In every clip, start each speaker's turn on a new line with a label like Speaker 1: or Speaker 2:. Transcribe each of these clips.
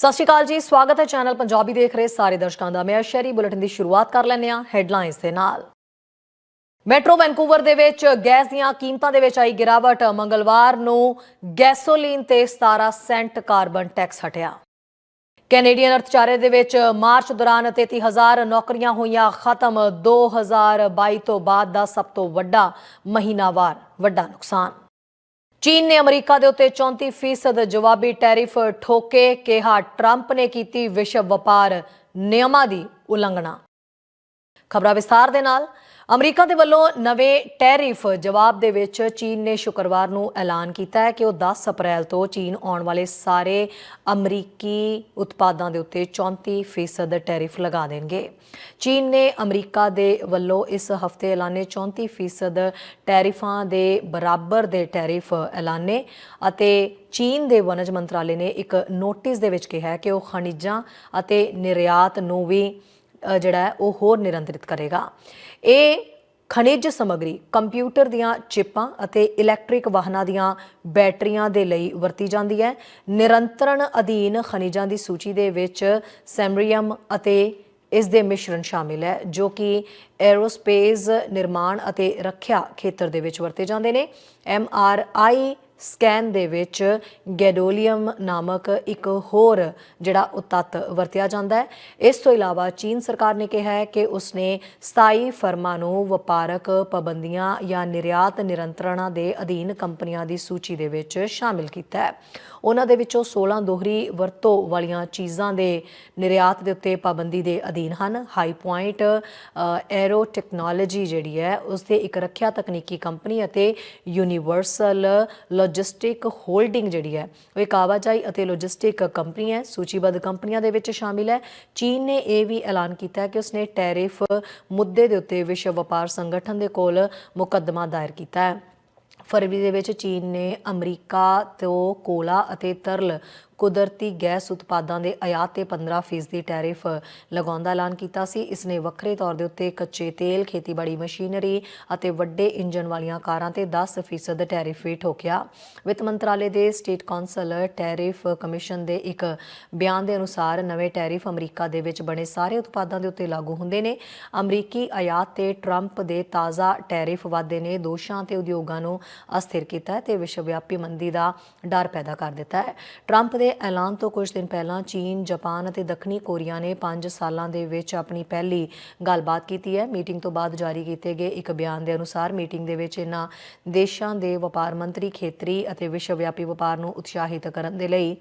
Speaker 1: ਸਤਿ ਸ਼੍ਰੀ ਅਕਾਲ ਜੀ, ਸਵਾਗਤ ਹੈ ਚੈਨਲ ਪੰਜਾਬੀ ਦੇਖ ਰਹੇ ਸਾਰੇ ਦਰਸ਼ਕਾਂ ਦਾ। ਮੈਂ ਸ਼ਹਿਰੀ ਬੁਲੇਟਿਨ ਦੀ ਸ਼ੁਰੂਆਤ ਕਰ ਲੈਂਦੇ ਹਾਂ ਹੈਡਲਾਈਨਸ ਦੇ ਨਾਲ। ਮੈਟਰੋ ਵੈਨਕੂਵਰ ਦੇ ਵਿੱਚ ਗੈਸ ਦੀਆਂ ਕੀਮਤਾਂ ਦੇ ਵਿੱਚ ਆਈ ਗਿਰਾਵਟ। ਮੰਗਲਵਾਰ ਨੂੰ ਗੈਸੋਲੀਨ ਤੇ 17 ਸੈਂਟ ਕਾਰਬਨ ਟੈਕਸ ਹਟਿਆ। ਕੈਨੇਡੀਅਨ ਅਰਥਚਾਰੇ ਦੇ ਵਿੱਚ ਮਾਰਚ ਦੌਰਾਨ 33000 ਨੌਕਰੀਆਂ ਹੋਈਆਂ, ਖਤਮ 2022 ਤੋਂ ਬਾਅਦ ਦਾ ਸਭ ਤੋਂ ਵੱਡਾ ਮਹੀਨਾਵਾਰ ਵੱਡਾ ਨੁਕਸਾਨ। ਚੀਨ ਨੇ ਅਮਰੀਕਾ ਦੇ ਉੱਤੇ 34% ਜਵਾਬੀ ਟੈਰਿਫ ਠੋਕੇ, ਕਿਹਾ ਟਰੰਪ ਨੇ ਕੀਤੀ ਵਿਸ਼ਵ ਵਪਾਰ ਨਿਯਮਾਂ ਦੀ ਉਲੰਘਣਾ। ਖਬਰਾਂ ਵਿਸਥਾਰ ਦੇ ਨਾਲ। ਅਮਰੀਕਾ ਦੇ ਵੱਲੋਂ ਨਵੇਂ ਟੈਰਿਫ ਜਵਾਬ ਦੇ ਵਿੱਚ ਚੀਨ ਨੇ ਸ਼ੁੱਕਰਵਾਰ ਨੂੰ ਐਲਾਨ ਕੀਤਾ ਹੈ ਕਿ ਉਹ 10 ਅਪ੍ਰੈਲ ਤੋਂ ਚੀਨ ਆਉਣ ਵਾਲੇ ਸਾਰੇ ਅਮਰੀਕੀ ਉਤਪਾਦਾਂ ਦੇ ਉੱਤੇ 34% ਟੈਰਿਫ ਲਗਾ ਦੇਣਗੇ। ਚੀਨ ਨੇ ਅਮਰੀਕਾ ਦੇ ਵੱਲੋਂ ਇਸ ਹਫ਼ਤੇ ਐਲਾਨੇ 34% ਟੈਰਿਫਾਂ ਦੇ ਬਰਾਬਰ ਦੇ ਟੈਰਿਫ ਐਲਾਨੇ ਅਤੇ ਚੀਨ ਦੇ ਵਣਜ ਮੰਤਰਾਲੇ ਨੇ ਇੱਕ ਨੋਟਿਸ ਦੇ ਵਿੱਚ ਕਿਹਾ ਕਿ ਉਹ ਖਣਿਜਾਂ ਅਤੇ ਨਿਰਯਾਤ ਨੂੰ ਵੀ ਜਿਹੜਾ ਹੈ, ਉਹ ਹੋਰ ਨਿਰੰਤਰਿਤ ਕਰੇਗਾ। ਇਹ ਖਣਿਜ ਸਮੱਗਰੀ, ਕੰਪਿਊਟਰ ਦੀਆਂ ਚਿਪਾਂ ਅਤੇ ਇਲੈਕਟ੍ਰਿਕ ਵਾਹਨਾਂ ਦੀਆਂ ਬੈਟਰੀਆਂ ਦੇ ਲਈ ਵਰਤੀ ਜਾਂਦੀ ਹੈ। ਨਿਰੰਤਰਣ ਅਧੀਨ ਖਣਿਜਾਂ ਦੀ ਸੂਚੀ ਦੇ ਵਿੱਚ ਸੈਮਰੀਅਮ ਅਤੇ ਇਸ ਦੇ ਮਿਸ਼ਰਣ ਸ਼ਾਮਿਲ ਹੈ, ਜੋ ਕਿ ਐਰੋਸਪੇਸ, ਨਿਰਮਾਣ ਅਤੇ ਰੱਖਿਆ ਖੇਤਰ ਦੇ ਵਿੱਚ ਵਰਤੇ ਜਾਂਦੇ ਨੇ। ਐਮ ਆਰ ਆਈ ਸਕੈਨ ਦੇ ਵਿੱਚ ਗੈਡੋਲੀਅਮ ਨਾਮਕ ਇੱਕ ਹੋਰ ਜਿਹੜਾ ਉਹ ਤੱਤ ਵਰਤਿਆ ਜਾਂਦਾ ਹੈ। ਇਸ ਤੋਂ ਇਲਾਵਾ ਚੀਨ ਸਰਕਾਰ ਨੇ ਕਿਹਾ ਹੈ ਕਿ ਉਸਨੇ 27 ਫਰਮਾਂ ਨੂੰ ਵਪਾਰਕ ਪਾਬੰਦੀਆਂ ਜਾਂ ਨਿਰਯਾਤ ਨਿਰੰਤਰਣਾਂ ਦੇ ਅਧੀਨ ਕੰਪਨੀਆਂ ਦੀ ਸੂਚੀ ਦੇ ਵਿੱਚ ਸ਼ਾਮਿਲ ਕੀਤਾ ਹੈ। ਉਹਨਾਂ ਦੇ ਵਿੱਚੋਂ 16 ਦੋਹਰੀ ਵਰਤੋਂ ਵਾਲੀਆਂ ਚੀਜ਼ਾਂ ਦੇ ਨਿਰਯਾਤ ਦੇ ਉੱਤੇ ਪਾਬੰਦੀ ਦੇ ਅਧੀਨ ਹਨ। ਹਾਈ ਪੁਆਇੰਟ ਐਰੋ ਟੈਕਨੋਲੋਜੀ ਜਿਹੜੀ ਹੈ ਉਸ ਦੇ ਇੱਕ ਰੱਖਿਆ ਤਕਨੀਕੀ ਕੰਪਨੀ ਅਤੇ ਯੂਨੀਵਰਸਲ ਲੌਜਿਸਟਿਕ ਹੋਲਡਿੰਗ ਜਿਹੜੀ ਹੈ, ਉਹ ਇੱਕ ਆਵਾਜਾਈ ਅਤੇ ਲੌਜਿਸਟਿਕ ਕੰਪਨੀ ਹੈ, ਸੂਚੀਬੱਧ ਕੰਪਨੀਆਂ ਦੇ ਵਿੱਚ ਸ਼ਾਮਿਲ ਹੈ। ਚੀਨ ਨੇ ਇਹ ਵੀ ਐਲਾਨ ਕੀਤਾ ਹੈ ਕਿ ਉਸਨੇ ਟੈਰਿਫ ਮੁੱਦੇ ਦੇ ਉੱਤੇ ਵਿਸ਼ਵ ਵਪਾਰ ਸੰਗਠਨ ਦੇ ਕੋਲ ਮੁਕੱਦਮਾ ਦਾਇਰ ਕੀਤਾ ਹੈ। ਫਰਵਰੀ ਦੇ ਵਿੱਚ ਚੀਨ ਨੇ ਅਮਰੀਕਾ ਤੋਂ ਕੋਲਾ ਅਤੇ ਤਰਲ ਕੁਦਰਤੀ ਗੈਸ ਉਤਪਾਦਾਂ ਦੇ ਆਯਾਤ ਤੇ 15% ਟੈਰਿਫ ਲਗਾਉਣ ਦਾ ਐਲਾਨ ਕੀਤਾ ਸੀ। ਇਸ ਨੇ ਵੱਖਰੇ ਤੌਰ ਦੇ ਉੱਤੇ ਕੱਚੇ ਤੇਲ, ਖੇਤੀਬਾੜੀ ਮਸ਼ੀਨਰੀ ਅਤੇ ਵੱਡੇ ਇੰਜਨ ਵਾਲੀਆਂ ਕਾਰਾਂ ਤੇ 10% ਟੈਰਿਫ ਵੀ ਠੋਕਿਆ। ਵਿੱਤ ਮੰਤਰਾਲੇ ਦੇ ਸਟੇਟ ਕੌਂਸਲ ਟੈਰਿਫ ਕਮਿਸ਼ਨ ਦੇ ਇੱਕ ਬਿਆਨ ਦੇ ਅਨੁਸਾਰ ਨਵੇਂ ਟੈਰਿਫ ਅਮਰੀਕਾ ਦੇ ਵਿੱਚ ਬਣੇ ਸਾਰੇ ਉਤਪਾਦਾਂ ਦੇ ਉੱਤੇ ਲਾਗੂ ਹੁੰਦੇ ਨੇ। ਅਮਰੀਕੀ ਆਯਾਤ ਤੇ ਟਰੰਪ ਦੇ ਤਾਜ਼ਾ ਟੈਰਿਫ ਵਾਧੇ ਨੇ ਦੋਸ਼ਾਂ ਤੇ ਉਦਯੋਗਾਂ ਨੂੰ ਅਸਥਿਰ ਕੀਤਾ ਹੈ ਤੇ ਵਿਸ਼ਵ ਵਿਆਪੀ ਮੰਦੀ ਦਾ ਡਰ ਪੈਦਾ ਕਰ ਦਿੱਤਾ ਹੈ। ਟਰੰਪ ਦੇ ਐਲਾਨ ਤੋਂ ਕੁਝ ਦਿਨ ਪਹਿਲਾਂ ਚੀਨ, ਜਾਪਾਨ ਅਤੇ ਦੱਖਣੀ ਕੋਰੀਆ ਨੇ 5 ਸਾਲਾਂ ਦੇ ਵਿੱਚ ਆਪਣੀ ਪਹਿਲੀ ਗੱਲਬਾਤ ਕੀਤੀ ਹੈ। ਮੀਟਿੰਗ ਤੋਂ ਬਾਅਦ ਜਾਰੀ ਕੀਤੇ ਗਏ ਇੱਕ ਬਿਆਨ ਦੇ ਅਨੁਸਾਰ ਮੀਟਿੰਗ ਦੇ ਵਿੱਚ ਇਹਨਾਂ ਦੇਸ਼ਾਂ ਦੇ ਵਪਾਰ ਮੰਤਰੀ, ਖੇਤਰੀ ਅਤੇ ਵਿਸ਼ਵ ਵਿਆਪੀ ਵਪਾਰ ਨੂੰ ਉਤਸ਼ਾਹਿਤ ਕਰਨ ਦੇ ਲਈ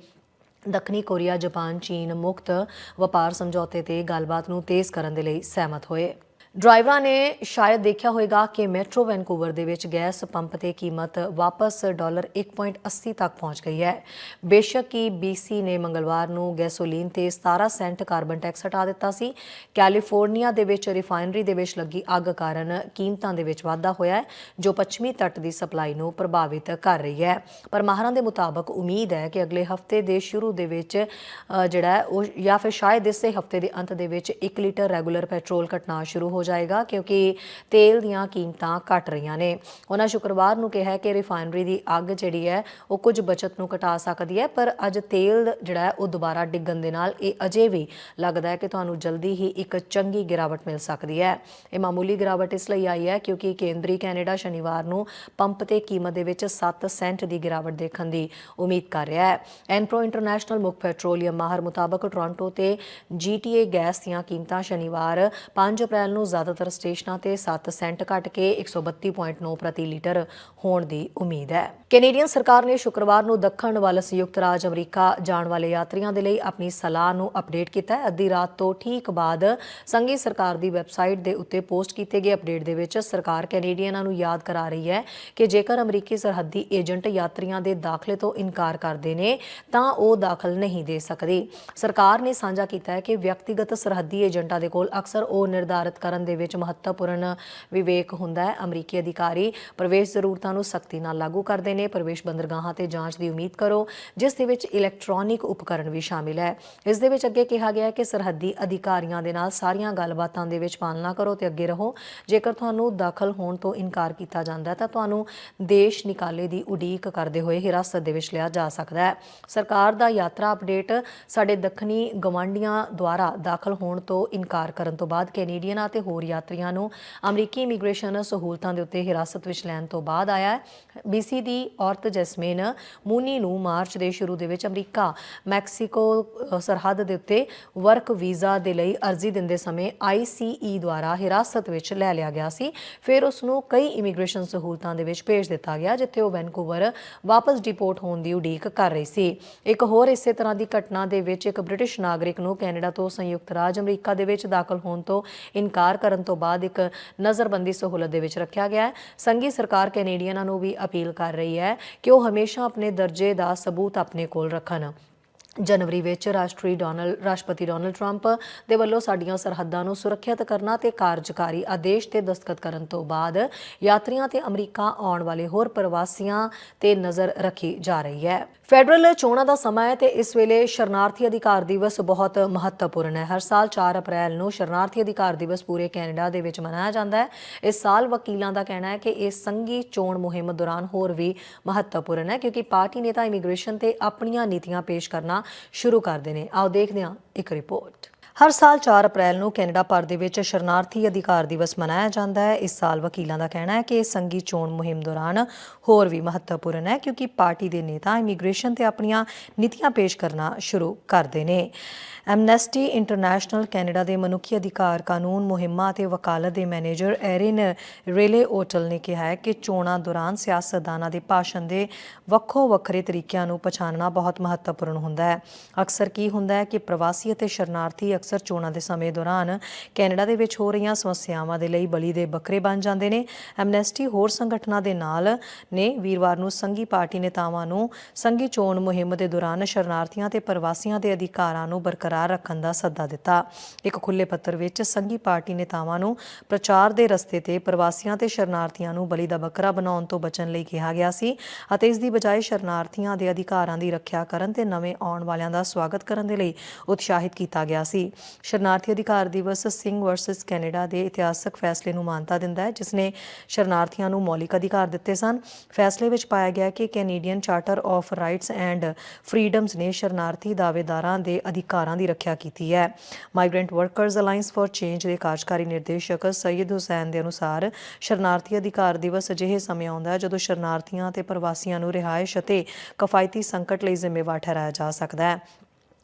Speaker 1: ਦੱਖਣੀ ਕੋਰੀਆ, ਜਾਪਾਨ, ਚੀਨ ਮੁਕਤ ਵਪਾਰ ਸਮਝੌਤੇ ਤੇ ਗੱਲਬਾਤ ਨੂੰ ਤੇਜ਼ ਕਰਨ ਦੇ ਲਈ ਸਹਿਮਤ ਹੋਏ। ਡਰਾਈਵਰਾਂ ਨੇ ਸ਼ਾਇਦ ਦੇਖਿਆ ਹੋਵੇਗਾ ਕਿ ਮੈਟਰੋ ਵੈਨਕੂਵਰ ਦੇ ਵਿੱਚ ਗੈਸ ਪੰਪ ਤੇ ਕੀਮਤ ਵਾਪਸ ਡਾਲਰ 1.80 ਤੱਕ ਪਹੁੰਚ ਗਈ ਹੈ। ਬੇਸ਼ੱਕ ਹੀ BC ਨੇ ਮੰਗਲਵਾਰ ਨੂੰ ਗੈਸੋਲੀਨ ਤੇ 17 ਸੈਂਟ ਕਾਰਬਨ ਟੈਕਸ ਹਟਾ ਦਿੱਤਾ ਸੀ। ਕੈਲੀਫੋਰਨੀਆ ਦੇ ਵਿੱਚ ਰਿਫਾਈਨਰੀ ਦੇ ਵਿੱਚ ਲੱਗੀ ਅੱਗ ਕਾਰਨ ਕੀਮਤਾਂ ਦੇ ਵਿੱਚ ਵਾਧਾ ਹੋਇਆ ਹੈ, ਜੋ ਪੱਛਮੀ ਤੱਟ ਦੀ ਸਪਲਾਈ ਨੂੰ ਪ੍ਰਭਾਵਿਤ ਕਰ ਰਹੀ ਹੈ। ਪਰ ਮਾਹਰਾਂ ਦੇ ਮੁਤਾਬਕ ਉਮੀਦ ਹੈ ਕਿ ਅਗਲੇ ਹਫ਼ਤੇ ਦੇ ਸ਼ੁਰੂ ਦੇ ਵਿੱਚ ਜਿਹੜਾ ਉਹ ਜਾਂ ਫਿਰ ਸ਼ਾਇਦ ਇਸੇ ਹਫ਼ਤੇ ਦੇ ਅੰਤ ਦੇ ਵਿੱਚ 1 ਲੀਟਰ ਰੈਗੂਲਰ ਪੈਟਰੋਲ ਘਟਣਾ ਸ਼ੁਰੂ ਹੋ ਹੋ ਜਾਏਗਾ ਕਿਉਂਕਿ ਤੇਲ ਦੀਆਂ ਕੀਮਤਾਂ ਘਟ ਰਹੀਆਂ ਨੇ। ਉਹਨਾਂ ਸ਼ੁੱਕਰਵਾਰ ਨੂੰ ਕਿਹਾ ਕਿ ਰਿਫਾਈਨਰੀ ਦੀ ਅੱਗ ਜਿਹੜੀ ਹੈ, ਉਹ ਕੁਝ ਬਚਤ ਨੂੰ ਘਟਾ ਸਕਦੀ ਹੈ, ਪਰ ਅੱਜ ਤੇਲ ਜਿਹੜਾ ਹੈ, ਉਹ ਦੁਬਾਰਾ ਡਿੱਗਣ ਦੇ ਨਾਲ ਇਹ ਅਜੇ ਵੀ ਲੱਗਦਾ ਹੈ ਕਿ ਤੁਹਾਨੂੰ ਜਲਦੀ ਹੀ ਇੱਕ ਚੰਗੀ ਗਿਰਾਵਟ ਮਿਲ ਸਕਦੀ ਹੈ। ਇਹ ਮਾਮੂਲੀ ਗਿਰਾਵਟ ਇਸ ਲਈ ਆਈ ਹੈ ਕਿਉਂਕਿ ਕੇਂਦਰੀ ਕੈਨੇਡਾ ਸ਼ਨੀਵਾਰ ਨੂੰ ਪੰਪ ਤੇ ਕੀਮਤ ਦੇ ਵਿੱਚ 7 ਸੈਂਟ ਦੀ ਗਿਰਾਵਟ ਦੇਖਣ ਦੀ ਉਮੀਦ ਕਰ ਰਿਹਾ ਹੈ। ਐਨਪ੍ਰੋ ਇੰਟਰਨੈਸ਼ਨਲ ਮੁੱਖ ਪੈਟਰੋਲੀਅਮ ਮਾਹਰ ਮੁਤਾਬਕ ਟੋਰਾਂਟੋ ਤੇ ਜੀਟੀਏ ਗੈਸ ਦੀਆਂ ਕੀਮਤਾਂ ਸ਼ਨੀਵਾਰ 5 ਅਪ੍ਰੈਲ ਨੂੰ ਜ਼ਿਆਦਾਤਰ ਸਟੇਸ਼ਨਾਂ ਤੇ 7 ਸੈਂਟ ਘਟ ਕੇ 132.9 ਪ੍ਰਤੀ ਲੀਟਰ ਹੋਣ ਦੀ ਉਮੀਦ ਹੈ। ਕੈਨੇਡੀਅਨ ਸਰਕਾਰ ਨੇ ਸ਼ੁੱਕਰਵਾਰ ਨੂੰ ਦੱਖਣ ਵੱਲ ਸੰਯੁਕਤ ਰਾਜ ਅਮਰੀਕਾ ਜਾਣ ਵਾਲੇ ਯਾਤਰੀਆਂ ਦੇ ਲਈ ਆਪਣੀ ਸਲਾਹ ਨੂੰ ਅਪਡੇਟ ਕੀਤਾ ਹੈ। ਅੱਧੀ ਰਾਤ ਤੋਂ ਠੀਕ ਬਾਅਦ ਸੰਘੀ ਸਰਕਾਰ ਦੀ ਵੈਬਸਾਈਟ ਦੇ ਉੱਤੇ ਪੋਸਟ ਕੀਤੇ ਗਏ ਅਪਡੇਟ ਦੇ ਵਿੱਚ ਸਰਕਾਰ ਕੈਨੇਡੀਅਨਾਂ ਨੂੰ ਯਾਦ ਕਰਾ ਰਹੀ ਹੈ ਕਿ ਜੇਕਰ ਅਮਰੀਕੀ ਸਰਹੱਦੀ ਏਜੰਟ ਯਾਤਰੀਆਂ ਦੇ ਦਾਖਲੇ ਤੋਂ ਇਨਕਾਰ ਕਰਦੇ ਨੇ, ਤਾਂ ਉਹ ਦਾਖਲ ਨਹੀਂ ਦੇ ਸਕਦੇ। ਸਰਕਾਰ ਨੇ ਸਾਂਝਾ ਕੀਤਾ ਹੈ ਕਿ ਵਿਅਕਤੀਗਤ ਸਰਹੱਦੀ ਏਜੰਟਾਂ ਦੇ ਕੋਲ ਅਕਸਰ ਉਹ ਨਿਰਧਾਰਤ ਕਰਨ ਕਰਨ ਦੇ ਵਿੱਚ ਮਹੱਤਵਪੂਰਨ ਵਿਵੇਕ ਹੁੰਦਾ ਹੈ। ਅਮਰੀਕੀ ਅਧਿਕਾਰੀ ਪ੍ਰਵੇਸ਼ ਜ਼ਰੂਰਤਾਂ ਨੂੰ ਸਖਤੀ ਨਾਲ ਲਾਗੂ ਕਰਦੇ ਨੇ। ਪ੍ਰਵੇਸ਼ ਬੰਦਰਗਾਹਾਂ ਤੇ ਜਾਂਚ ਦੀ ਉਮੀਦ ਕਰੋ, ਜਿਸ ਦੇ ਵਿੱਚ ਇਲੈਕਟ੍ਰੋਨਿਕ ਉਪਕਰਨ ਵੀ ਸ਼ਾਮਿਲ ਹੈ। ਇਸ ਦੇ ਵਿੱਚ ਅੱਗੇ ਕਿਹਾ ਗਿਆ ਹੈ ਕਿ ਸਰਹੱਦੀ ਅਧਿਕਾਰੀਆਂ ਦੇ ਨਾਲ ਸਾਰੀਆਂ ਗੱਲਬਾਤਾਂ ਦੇ ਵਿੱਚ ਪਾਲਣਾ ਕਰੋ ਤੇ ਅੱਗੇ ਰਹੋ। ਜੇਕਰ ਤੁਹਾਨੂੰ ਦਾਖਲ ਹੋਣ ਤੋਂ ਇਨਕਾਰ ਕੀਤਾ ਜਾਂਦਾ ਹੈ, ਤਾਂ ਤੁਹਾਨੂੰ ਦੇਸ਼ ਨਿਕਾਲੇ ਦੀ ਉਡੀਕ ਕਰਦੇ ਹੋਏ ਹਿਰਾਸਤ ਦੇ ਵਿੱਚ ਲਿਆ ਜਾ ਸਕਦਾ ਹੈ। ਸਰਕਾਰ ਦਾ ਯਾਤਰਾ ਅਪਡੇਟ, ਸਾਡੇ ਦੱਖਣੀ ਗਵਾਂਢੀਆਂ ਦੁਆਰਾ ਦਾਖਲ ਹੋਣ ਤੋਂ ਇਨਕਾਰ ਕਰਨ ਤੋਂ ਬਾਅਦ ਕੈਨੇਡੀਅਨਾਂ ਅਤੇ ਹੋਰ ਯਾਤਰੀਆਂ ਨੂੰ ਅਮਰੀਕੀ ਇਮੀਗ੍ਰੇਸ਼ਨ ਸਹੂਲਤਾਂ ਦੇ ਉੱਤੇ ਹਿਰਾਸਤ ਵਿੱਚ ਲੈਣ ਤੋਂ ਬਾਅਦ ਆਇਆ ਹੈ। ਬੀਸੀ ਦੀ ਔਰਤ ਜੈਸਮੀਨ ਮੂਨੀ ਨੂੰ ਮਾਰਚ ਦੇ ਸ਼ੁਰੂ ਦੇ ਵਿੱਚ ਅਮਰੀਕਾ, ਮੈਕਸੀਕੋ ਸਰਹੱਦ ਦੇ ਉੱਤੇ ਵਰਕ ਵੀਜ਼ਾ ਦੇ ਲਈ ਅਰਜ਼ੀ ਦਿੰਦੇ ਸਮੇਂ ਆਈਸੀਈ ਦੁਆਰਾ ਹਿਰਾਸਤ ਵਿੱਚ ਲੈ ਲਿਆ ਗਿਆ ਸੀ। ਫਿਰ ਉਸ ਨੂੰ ਕਈ ਇਮੀਗ੍ਰੇਸ਼ਨ ਸਹੂਲਤਾਂ ਦੇ ਵਿੱਚ ਭੇਜ ਦਿੱਤਾ ਗਿਆ, ਜਿੱਥੇ ਉਹ ਵੈਨਕੂਵਰ ਵਾਪਸ ਡਿਪੋਰਟ ਹੋਣ ਦੀ ਉਡੀਕ ਕਰ ਰਹੀ ਸੀ। ਇੱਕ ਹੋਰ ਇਸੇ ਤਰ੍ਹਾਂ ਦੀ ਘਟਨਾ ਦੇ ਵਿੱਚ ਇੱਕ ਬ੍ਰਿਟਿਸ਼ ਨਾਗਰਿਕ ਨੂੰ ਕੈਨੇਡਾ ਤੋਂ ਸੰਯੁਕਤ ਰਾਜ ਅਮਰੀਕਾ ਦੇ ਵਿੱਚ ਦਾਖਲ ਹੋਣ ਤੋਂ ਇਨਕਾਰ ਕਰਨ ਤੋਂ ਬਾਅਦ ਇੱਕ ਨਜ਼ਰਬੰਦੀ ਸਹੂਲਤ ਦੇ ਵਿੱਚ ਰੱਖਿਆ ਗਿਆ ਹੈ। ਸੰਘੀ ਸਰਕਾਰ ਕੈਨੇਡੀਅਨਾਂ ਨੂੰ ਵੀ ਅਪੀਲ ਕਰ ਰਹੀ ਹੈ ਕਿ ਉਹ ਹਮੇਸ਼ਾ ਆਪਣੇ ਦਰਜੇ ਦਾ ਸਬੂਤ ਆਪਣੇ ਕੋਲ ਰੱਖਣ। ਜਨਵਰੀ ਵਿੱਚ ਰਾਸ਼ਟਰੀ ਡੋਨਲਡ ਰਾਸ਼ਟਰਪਤੀ ਡੋਨਲਡ ਟਰੰਪ ਦੇ ਵੱਲੋਂ ਸਾਡੀਆਂ ਸਰਹੱਦਾਂ ਨੂੰ ਸੁਰੱਖਿਅਤ ਕਰਨਾ ਤੇ ਕਾਰਜਕਾਰੀ ਆਦੇਸ਼ ਤੇ ਦਸਤਖਤ ਕਰਨ ਤੋਂ ਬਾਅਦ ਯਾਤਰੀਆਂ ਤੇ ਅਮਰੀਕਾ ਆਉਣ ਵਾਲੇ ਹੋਰ ਪ੍ਰਵਾਸੀਆਂ ਤੇ ਨਜ਼ਰ ਰੱਖੀ ਜਾ ਰਹੀ ਹੈ। ਫੈਡਰਲ ਚੋਣਾਂ ਦਾ ਸਮਾਂ ਹੈ ਤੇ ਇਸ ਵੇਲੇ ਸ਼ਰਨਾਰਥੀ ਅਧਿਕਾਰ ਦਿਵਸ ਬਹੁਤ ਮਹੱਤਵਪੂਰਨ ਹੈ। ਹਰ ਸਾਲ 4 ਅਪ੍ਰੈਲ ਨੂੰ ਸ਼ਰਨਾਰਥੀ ਅਧਿਕਾਰ ਦਿਵਸ ਪੂਰੇ ਕੈਨੇਡਾ ਦੇ ਵਿੱਚ ਮਨਾਇਆ ਜਾਂਦਾ ਹੈ। ਇਸ ਸਾਲ ਵਕੀਲਾਂ ਦਾ ਕਹਿਣਾ ਹੈ ਕਿ ਇਹ ਸੰਘੀ ਚੋਣ ਮੁਹਿੰਮ ਦੌਰਾਨ ਹੋਰ ਵੀ ਮਹੱਤਵਪੂਰਨ ਹੈ ਕਿਉਂਕਿ ਪਾਰਟੀ ਨੇਤਾ ਇਮੀਗ੍ਰੇਸ਼ਨ ਤੇ ਆਪਣੀਆਂ ਨੀਤੀਆਂ ਪੇਸ਼ ਕਰਨਾ ਸ਼ੁਰੂ ਕਰਦੇ ਨੇ। ਆਓ ਦੇਖਦੇ ਹਾਂ ਇੱਕ ਰਿਪੋਰਟ। ਹਰ ਸਾਲ 4 ਅਪ੍ਰੈਲ ਨੂੰ ਕੈਨੇਡਾ ਭਰ ਦੇ ਵਿੱਚ ਸ਼ਰਨਾਰਥੀ ਅਧਿਕਾਰ ਦਿਵਸ ਮਨਾਇਆ ਜਾਂਦਾ ਹੈ। ਇਸ ਸਾਲ ਵਕੀਲਾਂ ਦਾ ਕਹਿਣਾ ਹੈ ਕਿ ਇਹ ਸੰਘੀ ਚੋਣ ਮੁਹਿੰਮ ਦੌਰਾਨ ਹੋਰ ਵੀ ਮਹੱਤਵਪੂਰਨ ਹੈ ਕਿਉਂਕਿ ਪਾਰਟੀ ਦੇ ਨੇਤਾ ਇਮੀਗ੍ਰੇਸ਼ਨ ਤੇ ਆਪਣੀਆਂ ਨੀਤੀਆਂ ਪੇਸ਼ ਕਰਨਾ ਸ਼ੁਰੂ ਕਰਦੇ ਨੇ। ਐਮਨੈਸਟੀ ਇੰਟਰਨੈਸ਼ਨਲ ਕੈਨੇਡਾ ਦੇ ਮਨੁੱਖੀ ਅਧਿਕਾਰ ਕਾਨੂੰਨ ਮੁਹਿੰਮਾਂ ਅਤੇ ਵਕਾਲਤ ਦੇ ਮੈਨੇਜਰ ਐਰਿਨ ਰੇਲੇ ਓਟਲ ਨੇ ਕਿਹਾ ਹੈ ਕਿ ਚੋਣਾਂ ਦੌਰਾਨ ਸਿਆਸਤਦਾਨਾਂ ਦੇ ਭਾਸ਼ਣ ਦੇ ਵੱਖੋ ਵੱਖਰੇ ਤਰੀਕਿਆਂ ਨੂੰ ਪਛਾਣਨਾ ਬਹੁਤ ਮਹੱਤਵਪੂਰਨ ਹੁੰਦਾ ਹੈ। ਅਕਸਰ ਕੀ ਹੁੰਦਾ ਹੈ ਕਿ ਪ੍ਰਵਾਸੀ ਅਤੇ ਸ਼ਰਨਾਰਥੀ ਅਕਸਰ ਚੋਣਾਂ ਦੇ ਸਮੇਂ ਦੌਰਾਨ ਕੈਨੇਡਾ ਦੇ ਵਿੱਚ ਹੋ ਰਹੀਆਂ ਸਮੱਸਿਆਵਾਂ ਦੇ ਲਈ ਬਲੀ ਦੇ ਬੱਕਰੇ ਬਣ ਜਾਂਦੇ ਨੇ। ਐਮਨੈਸਟੀ ਹੋਰ ਸੰਗਠਨਾਂ ਦੇ ਨਾਲ ਨੇ ਵੀਰਵਾਰ ਨੂੰ ਸੰਘੀ ਪਾਰਟੀ ਨੇਤਾਵਾਂ ਨੂੰ ਸੰਘੀ ਚੋਣ ਮੁਹਿੰਮ ਦੇ ਦੌਰਾਨ ਸ਼ਰਨਾਰਥੀਆਂ ਤੇ ਪ੍ਰਵਾਸੀਆਂ ਦੇ ਅਧਿਕਾਰਾਂ ਨੂੰ ਬਰਕਰਾਰ ਰੱਖਣ ਦਾ ਸੱਦਾ ਦਿੱਤਾ। ਇੱਕ ਖੁੱਲੇ ਪੱਤਰ ਵਿੱਚ ਸੰਘੀ ਪਾਰਟੀ ਨੇਤਾਵਾਂ ਨੂੰ ਪ੍ਰਚਾਰ ਦੇ ਰਸਤੇ ਤੇ ਪ੍ਰਵਾਸੀਆਂ ਤੇ ਸ਼ਰਨਾਰਥੀਆਂ ਨੂੰ ਬਲੀ ਦਾ ਬੱਕਰਾ ਬਣਾਉਣ ਤੋਂ ਬਚਣ ਲਈ ਕਿਹਾ ਗਿਆ ਸੀ ਅਤੇ ਇਸ ਦੀ ਬਜਾਏ ਸ਼ਰਨਾਰਥੀਆਂ ਦੇ ਅਧਿਕਾਰਾਂ ਦੀ ਰੱਖਿਆ ਕਰਨ ਤੇ ਨਵੇਂ ਆਉਣ ਵਾਲਿਆਂ ਦਾ ਸਵਾਗਤ ਕਰਨ ਦੇ ਲਈ ਉਤਸ਼ਾਹਿਤ ਕੀਤਾ ਗਿਆ ਸੀ। ਸ਼ਰਨਾਰਥੀ ਅਧਿਕਾਰ ਦਿਵਸ ਸਿੰਘ ਵਰਸਸ ਕੈਨੇਡਾ ਦੇ ਇਤਿਹਾਸਕ ਫੈਸਲੇ ਨੂੰ ਮਾਨਤਾ ਦਿੰਦਾ ਹੈ ਜਿਸ ਨੇ ਸ਼ਰਨਾਰਥੀਆਂ ਨੂੰ ਮੌਲਿਕ ਅਧਿਕਾਰ ਦਿੱਤੇ ਸਨ। ਫੈਸਲੇ ਵਿੱਚ ਪਾਇਆ ਗਿਆ ਕਿ Canadian charter of rights and freedoms ਨੇ ਸ਼ਰਨਾਰਥੀ ਦਾਅਵੇਦਾਰਾਂ ਦੇ ਅਧਿਕਾਰਾਂ ਦੀ ਰੱਖਿਆ ਕੀਤੀ ਹੈ। Migrant workers alliance for change ਦੇ ਕਾਰਜਕਾਰੀ ਨਿਰਦੇਸ਼ਕ ਸੈਦ ਹੁਸੈਨ ਦੇ ਅਨੁਸਾਰ ਸ਼ਰਨਾਰਥੀ ਅਧਿਕਾਰ ਦਿਵਸ ਅਜਿਹੇ ਸਮੇਂ ਆਉਂਦਾ ਹੈ, ਜਦੋਂ ਸ਼ਰਨਾਰਥੀਆਂ ਤੇ ਪ੍ਰਵਾਸੀਆਂ ਨੂੰ ਰਿਹਾਇਸ਼ ਅਤੇ ਕਫਾਇਤੀ ਸੰਕਟ ਲਈ ਜ਼ਿੰਮੇਵਾਰ ਠਹਿਰਾਇਆ ਜਾ ਸਕਦਾ ਹੈ।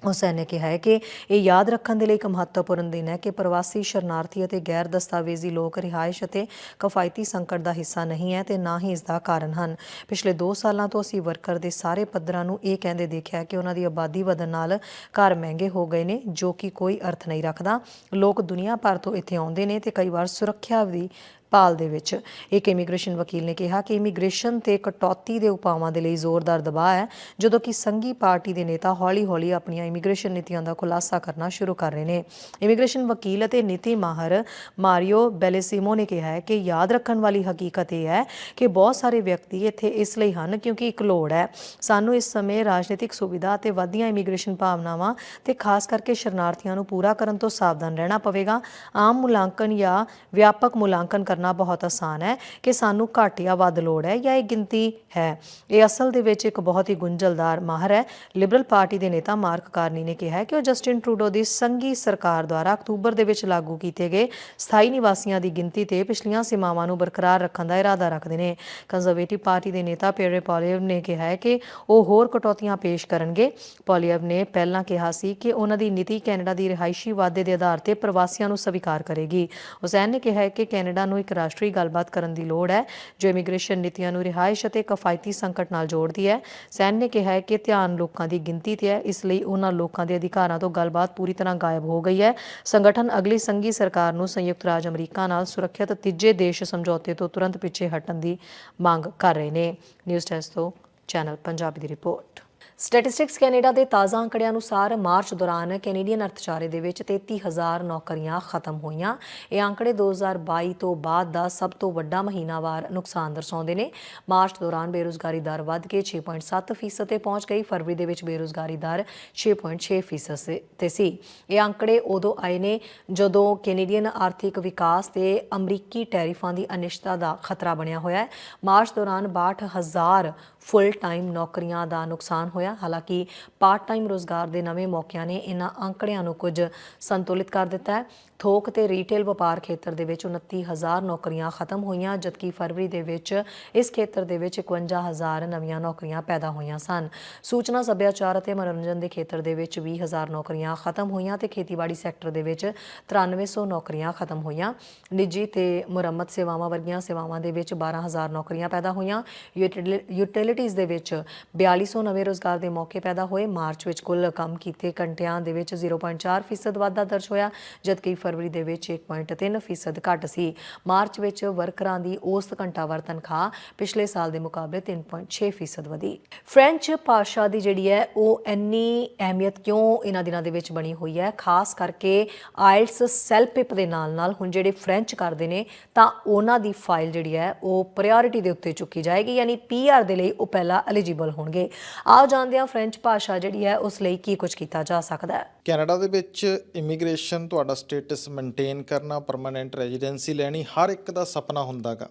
Speaker 1: ਹੁਸੈਨ ਨੇ ਕਿਹਾ ਹੈ ਕਿ ਇਹ ਯਾਦ ਰੱਖਣ ਦੇ ਲਈ ਇੱਕ ਮਹੱਤਵਪੂਰਨ ਦਿਨ ਹੈ ਕਿ ਪ੍ਰਵਾਸੀ ਸ਼ਰਨਾਰਥੀ ਅਤੇ ਗੈਰ ਦਸਤਾਵੇਜ਼ੀ ਲੋਕ ਰਿਹਾਇਸ਼ ਅਤੇ ਕਫਾਇਤੀ ਸੰਕਟ ਦਾ ਹਿੱਸਾ ਨਹੀਂ ਹੈ ਤੇ ਨਾ ਹੀ ਇਸ ਦਾ ਕਾਰਨ ਹਨ। ਪਿਛਲੇ 2 ਸਾਲਾਂ ਤੋਂ ਅਸੀਂ ਵਰਕਰ ਦੇ ਸਾਰੇ ਪੱਧਰਾਂ ਨੂੰ ਇਹ ਕਹਿੰਦੇ ਦੇਖਿਆ ਕਿ ਉਹਨਾਂ ਦੀ ਆਬਾਦੀ ਵਧਣ ਨਾਲ ਘਰ ਮਹਿੰਗੇ ਹੋ ਗਏ ਨੇ, ਜੋ ਕਿ ਕੋਈ ਅਰਥ ਨਹੀਂ ਰੱਖਦਾ। ਲੋਕ ਦੁਨੀਆ ਭਰ ਤੋਂ ਇੱਥੇ ਆਉਂਦੇ ਨੇ ਤੇ ਕਈ ਵਾਰ ਸੁਰੱਖਿਆ ਵੀ ਪਾਲ ਦੇ ਵਿੱਚ। ਇੱਕ ਇਮੀਗ੍ਰੇਸ਼ਨ ਵਕੀਲ ਨੇ ਕਿਹਾ ਕਿ ਇਮੀਗ੍ਰੇਸ਼ਨ ਤੇ ਕਟੌਤੀ ਦੇ ਉਪਾਵਾਂ ਦੇ ਲਈ ਜ਼ੋਰਦਾਰ ਦਬਾਅ ਹੈ, ਜਦੋਂ ਕਿ ਸੰਘੀ ਪਾਰਟੀ ਦੇ ਨੇਤਾ ਹੌਲੀ-ਹੌਲੀ ਆਪਣੀਆਂ ਇਮੀਗ੍ਰੇਸ਼ਨ ਨੀਤੀਆਂ ਦਾ ਖੁਲਾਸਾ ਕਰਨਾ ਸ਼ੁਰੂ ਕਰ ਰਹੇ ਨੇ। ਇਮੀਗ੍ਰੇਸ਼ਨ ਵਕੀਲ ਅਤੇ ਨੀਤੀ ਮਾਹਰ ਮਾਰੀਓ ਬੈਲੇਸੀਮੋ ਨੇ ਕਿਹਾ ਹੈ ਕਿ ਯਾਦ ਰੱਖਣ ਵਾਲੀ ਹਕੀਕਤ ਇਹ ਹੈ ਕਿ ਬਹੁਤ ਸਾਰੇ ਵਿਅਕਤੀ ਇੱਥੇ ਇਸ ਲਈ ਹਨ ਕਿਉਂਕਿ ਇੱਕ ਲੋੜ ਹੈ। ਸਾਨੂੰ ਇਸ ਸਮੇਂ ਰਾਜਨੀਤਿਕ ਸੁਵਿਧਾ ਅਤੇ ਵਧੀਆਂ ਇਮੀਗ੍ਰੇਸ਼ਨ ਭਾਵਨਾਵਾਂ ਤੇ ਖਾਸ ਕਰਕੇ ਸ਼ਰਨਾਰਥੀਆਂ ਨੂੰ ਪੂਰਾ ਕਰਨ ਤੋਂ ਸਾਵਧਾਨ ਰਹਿਣਾ ਪਵੇਗਾ। ਆਮ ਮੁਲਾਂਕਣ ਜਾਂ ਵਿਆਪਕ ਮੁਲਾਂਕਣ ਕਰਨਾ ਬਹੁਤ ਆਸਾਨ ਹੈ ਕਿ ਸਾਨੂੰ ਘੱਟ ਜਾਂ ਵੱਧ ਲੋੜ ਹੈ ਜਾਂ ਇਹ ਗਿਣਤੀ ਹੈ। ਇਹ ਅਸਲ ਦੇ ਵਿੱਚ ਇੱਕ ਬਹੁਤ ਹੀ ਗੁੰਝਲਦਾਰ ਮਾਹਰ ਹੈ। ਲਿਬਰਲ ਪਾਰਟੀ ਦੇ ਨੇਤਾ ਮਾਰਕ ਕਾਰਨੀ ਨੇ ਕਿਹਾ ਹੈ ਕਿ ਉਹ ਜਸਟਿਨ ਟਰੂਡੋ ਦੀ ਸੰਘੀ ਸਰਕਾਰ ਦੁਆਰਾ ਅਕਤੂਬਰ ਦੇ ਵਿੱਚ ਲਾਗੂ ਕੀਤੇ ਗਏ ਸਥਾਈ ਨਿਵਾਸੀਆਂ ਦੀ ਗਿਣਤੀ ਤੇ ਪਿਛਲੀਆਂ ਸੀਮਾਵਾਂ ਨੂੰ ਬਰਕਰਾਰ ਰੱਖਣ ਦਾ ਇਰਾਦਾ ਰੱਖਦੇ ਨੇ। ਕੰਜ਼ਰਵੇਟਿਵ ਪਾਰਟੀ ਦੇ ਨੇਤਾ ਪੀਰੇ ਪੋਲੀਵ ਨੇ ਕਿਹਾ ਹੈ ਕਿ ਉਹ ਹੋਰ ਕਟੌਤੀਆਂ ਪੇਸ਼ ਕਰਨਗੇ। ਪੋਲੀਅਵ ਨੇ ਪਹਿਲਾਂ ਕਿਹਾ ਸੀ ਕਿ ਉਹਨਾਂ ਦੀ ਨੀਤੀ ਕੈਨੇਡਾ ਦੀ ਰਿਹਾਇਸ਼ੀ ਵਾਧੇ ਦੇ ਆਧਾਰ ਤੇ ਪ੍ਰਵਾਸੀਆਂ ਨੂੰ ਸਵੀਕਾਰ ਕਰੇਗੀ। ਹੁਸੈਨ ਨੇ ਕਿਹਾ ਹੈ ਕਿ ਕੈਨੇਡਾ ਨੂੰ ਇੱਕ ਰਾਸ਼ਟਰੀ ਗੱਲਬਾਤ ਕਰਨ ਦੀ ਲੋੜ ਹੈ, ਜੋ ਇਮੀਗ੍ਰੇਸ਼ਨ ਨੀਤੀਆਂ ਨੂੰ ਰਿਹਾਇਸ਼ ਅਤੇ ਕਫਾਇਤੀ ਸੰਕਟ ਨਾਲ ਜੋੜਦੀ ਹੈ। ਸੈਨ ਨੇ ਕਿਹਾ ਹੈ ਕਿ ਧਿਆਨ ਲੋਕਾਂ ਦੀ ਗਿਣਤੀ ਤੇ ਹੈ, ਇਸ ਲਈ ਉਹਨਾਂ ਲੋਕਾਂ ਦੇ ਅਧਿਕਾਰਾਂ ਤੋਂ ਗੱਲਬਾਤ ਪੂਰੀ ਤਰ੍ਹਾਂ ਗਾਇਬ ਹੋ ਗਈ ਹੈ। ਸੰਗਠਨ ਅਗਲੀ ਸੰਘੀ ਸਰਕਾਰ ਨੂੰ ਸੰਯੁਕਤ ਰਾਜ ਅਮਰੀਕਾ ਨਾਲ ਸੁਰੱਖਿਅਤ ਤੀਜੇ ਦੇਸ਼ ਸਮਝੌਤੇ ਤੋਂ ਤੁਰੰਤ ਪਿੱਛੇ ਹਟਣ ਦੀ ਮੰਗ ਕਰ ਰਹੇ ਨੇ। ਨਿਊਜ਼ ਡੈਸਕ ਤੋਂ ਚੈਨਲ ਪੰਜਾਬੀ ਦੀ ਰਿਪੋਰਟ। ਸਟੈਟਿਸਟਿਕਸ ਕੈਨੇਡਾ ਦੇ ਤਾਜ਼ਾ ਅੰਕੜਿਆਂ ਅਨੁਸਾਰ ਮਾਰਚ ਦੌਰਾਨ ਕੈਨੇਡੀਅਨ ਅਰਥਚਾਰੇ ਦੇ ਵਿੱਚ 33000 ਨੌਕਰੀਆਂ ਖਤਮ ਹੋਈਆਂ। ਇਹ ਅੰਕੜੇ 2022 ਤੋਂ ਬਾਅਦ ਦਾ ਸਭ ਤੋਂ ਵੱਡਾ ਮਹੀਨਾਵਾਰ ਨੁਕਸਾਨ ਦਰਸਾਉਂਦੇ ਨੇ। ਮਾਰਚ ਦੌਰਾਨ ਬੇਰੁਜ਼ਗਾਰੀ ਦਰ ਵੱਧ ਕੇ 6.7% ਫੀਸਦ ਤੇ ਪਹੁੰਚ ਗਈ। ਫਰਵਰੀ ਦੇ ਵਿੱਚ ਬੇਰੁਜ਼ਗਾਰੀ ਦਰ 6.6 ਫੀਸਦ ਸੇ- ਤੇ ਸੀ। ਇਹ ਅੰਕੜੇ ਉਦੋਂ ਆਏ ਨੇ ਜਦੋਂ ਕੈਨੇਡੀਅਨ ਆਰਥਿਕ ਵਿਕਾਸ ਤੇ ਅਮਰੀਕੀ ਟੈਰਿਫਾਂ ਦੀ ਅਨਿਸ਼ਚਿਤਤਾ ਦਾ ਖਤਰਾ ਬਣਿਆ ਹੋਇਆ ਹੈ। ਮਾਰਚ ਦੌਰਾਨ 62000 ਫੁੱਲ ਟਾਈਮ ਨੌਕਰੀਆਂ ਦਾ ਨੁਕਸਾਨ ਹੋਇਆ। ਹਾਲਾਂਕਿ ਪਾਰਟ ਟਾਈਮ ਰੋਜ਼ਗਾਰ ਦੇ ਨਵੇਂ ਮੌਕਿਆਂ ਨੇ ਇਹਨਾਂ ਅੰਕੜਿਆਂ ਨੂੰ ਕੁਝ ਸੰਤੁਲਿਤ ਕਰ ਦਿੱਤਾ ਹੈ। ਥੋਕ ਤੇ ਰੀਟੇਲ ਵਪਾਰ ਖੇਤਰ ਦੇ ਵਿੱਚ 29000 ਨੌਕਰੀਆਂ ਖਤਮ ਹੋਈਆਂ, ਜਦਕਿ ਫਰਵਰੀ ਦੇ ਵਿੱਚ ਇਸ ਖੇਤਰ ਦੇ ਵਿੱਚ 51000 ਨਵੀਆਂ ਨੌਕਰੀਆਂ ਪੈਦਾ ਹੋਈਆਂ ਸਨ। ਸੂਚਨਾ, ਸੱਭਿਆਚਾਰ ਅਤੇ ਮਨੋਰੰਜਨ ਦੇ ਖੇਤਰ ਦੇ ਵਿੱਚ 20000 ਨੌਕਰੀਆਂ ਖਤਮ ਹੋਈਆਂ ਤੇ ਖੇਤੀਬਾੜੀ ਸੈਕਟਰ ਦੇ ਵਿੱਚ 9300 ਨੌਕਰੀਆਂ ਖਤਮ ਹੋਈਆਂ। ਨਿੱਜੀ ਤੇ ਮੁਰੰਮਤ ਸੇਵਾਵਾਂ ਵਰਗੀਆਂ ਸੇਵਾਵਾਂ ਦੇ ਵਿੱਚ 12000 ਨੌਕਰੀਆਂ ਪੈਦਾ ਹੋਈਆਂ। ਯੂਟਿਲ- ਯੂਟਿਲਿਟੀਜ਼ ਦੇ ਵਿੱਚ 4200 ਨਵੇਂ ਰੋਜ਼ਗਾਰ ਦੇ ਮੌਕੇ ਪੈਦਾ ਹੋਏ। ਮਾਰਚ ਵਿੱਚ ਕੁੱਲ ਕੰਮ ਕੀਤੇ ਘੰਟਿਆਂ ਦੇ ਵਿੱਚ 0.4% ਵਾਧਾ ਦਰਜ ਹੋਇਆ, ਜਦਕਿ ਫਰਵਰੀ ਦੇ ਵਿੱਚ 1.3% ਫੀਸਦ ਸੀ। ਮਾਰਚ ਵਿੱਚ ਵਰਕਰਾਂ ਦੀ ਔਸਤ ਘੰਟਾਵਾਰ ਤਨਖਾਹ ਪਿਛਲੇ ਸਾਲ ਦੇ ਮੁਕਾਬਲੇ 3.6% ਵਧੀ। ਫ੍ਰੈਂਚ ਭਾਸ਼ਾ ਦੀ ਜਿਹੜੀ ਹੈ, ਉਹ ਇੰਨੀ ਅਹਿਮੀਅਤ ਕਿਉਂ ਇਹਨਾਂ ਦਿਨਾਂ ਦੇ ਵਿੱਚ ਬਣੀ ਹੋਈ ਹੈ? ਖਾਸ ਕਰਕੇ ਆਇਲਸ ਸੈਲਪਿਪ ਦੇ ਨਾਲ ਨਾਲ ਹੁਣ ਜਿਹੜੇ ਫ੍ਰੈਂਚ ਕਰਦੇ ਨੇ, ਤਾਂ ਉਹਨਾਂ ਦੀ ਫਾਈਲ ਜਿਹੜੀ ਹੈ, ਉਹ ਪ੍ਰਾਇੋਰਟੀ ਦੇ ਉੱਤੇ ਚੁੱਕੀ ਜਾਏਗੀ। ਯਾਨੀ ਪੀਆਰ ਦੇ ਲਈ ਉਹ ਪਹਿਲਾਂ ਐਲੀਜੀਬਲ ਹੋਣਗੇ। ਆਓ ਜਾਣਦੇ ਹਾਂ ਫ੍ਰੈਂਚ ਭਾਸ਼ਾ ਜਿਹੜੀ ਹੈ, ਉਸ ਲਈ ਕੀ ਕੁਝ ਕੀਤਾ ਜਾ ਸਕਦਾ ਹੈ।
Speaker 2: ਕੈਨੇਡਾ ਦੇ ਵਿੱਚ ਇਮੀਗ੍ਰੇਸ਼ਨ ਤੁਹਾਡਾ ਸਟੇਟਸ ਮੇਨਟੇਨ ਕਰਨਾ ਪਰਮਨੈਂਟ ਰੈਜ਼ੀਡੈਂਸੀ ਲੈਣੀ, ਹਰ ਇੱਕ ਦਾ ਸੁਪਨਾ ਹੁੰਦਾਗਾ।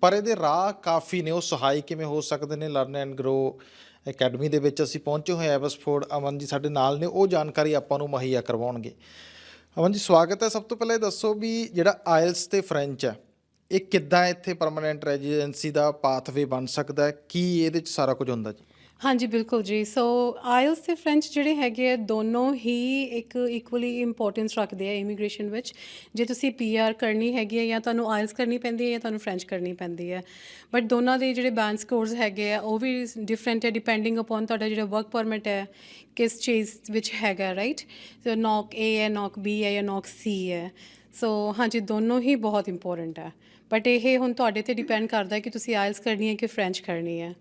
Speaker 2: ਪਰ ਇਹਦੇ ਰਾਹ ਕਾਫੀ ਨੇ, ਉਹ ਸਹਾਈ ਕਿਵੇਂ ਹੋ ਸਕਦੇ ਨੇ? ਲਰਨ ਐਂਡ ਗਰੋ ਅਕੈਡਮੀ ਦੇ ਵਿੱਚ ਅਸੀਂ ਪਹੁੰਚੇ ਹੋਏ ਐਵਸਫੋਰਡ ਅਮਨ ਜੀ ਸਾਡੇ ਨਾਲ ਨੇ, ਉਹ ਜਾਣਕਾਰੀ ਆਪਾਂ ਨੂੰ ਮੁਹੱਈਆ ਕਰਵਾਉਣਗੇ। ਅਮਨ ਜੀ, ਸਵਾਗਤ ਹੈ। ਸਭ ਤੋਂ ਪਹਿਲਾਂ ਇਹ ਦੱਸੋ ਵੀ ਜਿਹੜਾ ਆਇਲਸ ਤੇ ਫ੍ਰੈਂਚ ਹੈ ਇਹ ਕਿੱਦਾਂ ਇੱਥੇ ਪਰਮਨੈਂਟ ਰੈਜ਼ੀਡੈਂਸੀ ਦਾ ਪਾਥਵੇ ਬਣ ਸਕਦਾ ਹੈ? ਕੀ ਇਹਦੇ ਚ ਸਾਰਾ ਕੁਝ ਹੁੰਦਾ ਜੀ?
Speaker 3: ਹਾਂਜੀ, ਬਿਲਕੁਲ ਜੀ। ਸੋ ਆਇਲਸ ਤੇ ਫ੍ਰੈਂਚ ਜਿਹੜੇ ਹੈਗੇ ਆ, ਦੋਨੋਂ ਹੀ ਇੱਕ ਇਕੁਅਲੀ ਇੰਪੋਰਟੈਂਸ ਰੱਖਦੇ ਆ ਇਮੀਗ੍ਰੇਸ਼ਨ ਵਿੱਚ। ਜੇ ਤੁਸੀਂ ਪੀਆਰ ਕਰਨੀ ਹੈਗੀ ਹੈ ਜਾਂ ਤੁਹਾਨੂੰ ਆਇਲਸ ਕਰਨੀ ਪੈਂਦੀ ਹੈ, ਜਾਂ ਤੁਹਾਨੂੰ ਫ੍ਰੈਂਚ ਕਰਨੀ ਪੈਂਦੀ ਹੈ। ਬਟ ਦੋਨਾਂ ਦੇ ਜਿਹੜੇ ਬੈਂਡ ਸਕੋਰਸ ਹੈਗੇ ਆ, ਉਹ ਵੀ ਡਿਫਰੈਂਟ ਹੈ ਡਿਪੈਂਡਿੰਗ ਅਪਨ ਤੁਹਾਡਾ ਜਿਹੜਾ ਵਰਕ ਪਰਮਿਟ ਹੈ, ਕਿਸ ਚੀਜ਼ ਵਿੱਚ ਹੈਗਾ ਰਾਈਟ ਸੋ ਨੌਕ ਏ ਹੈ ਨੌਕ ਬੀ ਹੈ, ਜਾਂ ਨੌਕ ਸੀ ਹੈ। ਸੋ ਹਾਂਜੀ, ਦੋਨੋਂ ਹੀ ਬਹੁਤ ਇੰਪੋਰਟੈਂਟ ਹੈ। ਬਟ ਇਹ ਹੁਣ ਤੁਹਾਡੇ ਤੇ ਡਿਪੈਂਡ ਕਰਦਾ ਹੈ ਕਿ ਤੁਸੀਂ ਆਇਲਸ ਕਰਨੀ ਹੈ ਕਿ ਫ੍ਰੈਂਚ ਕਰਨੀ ਹੈ।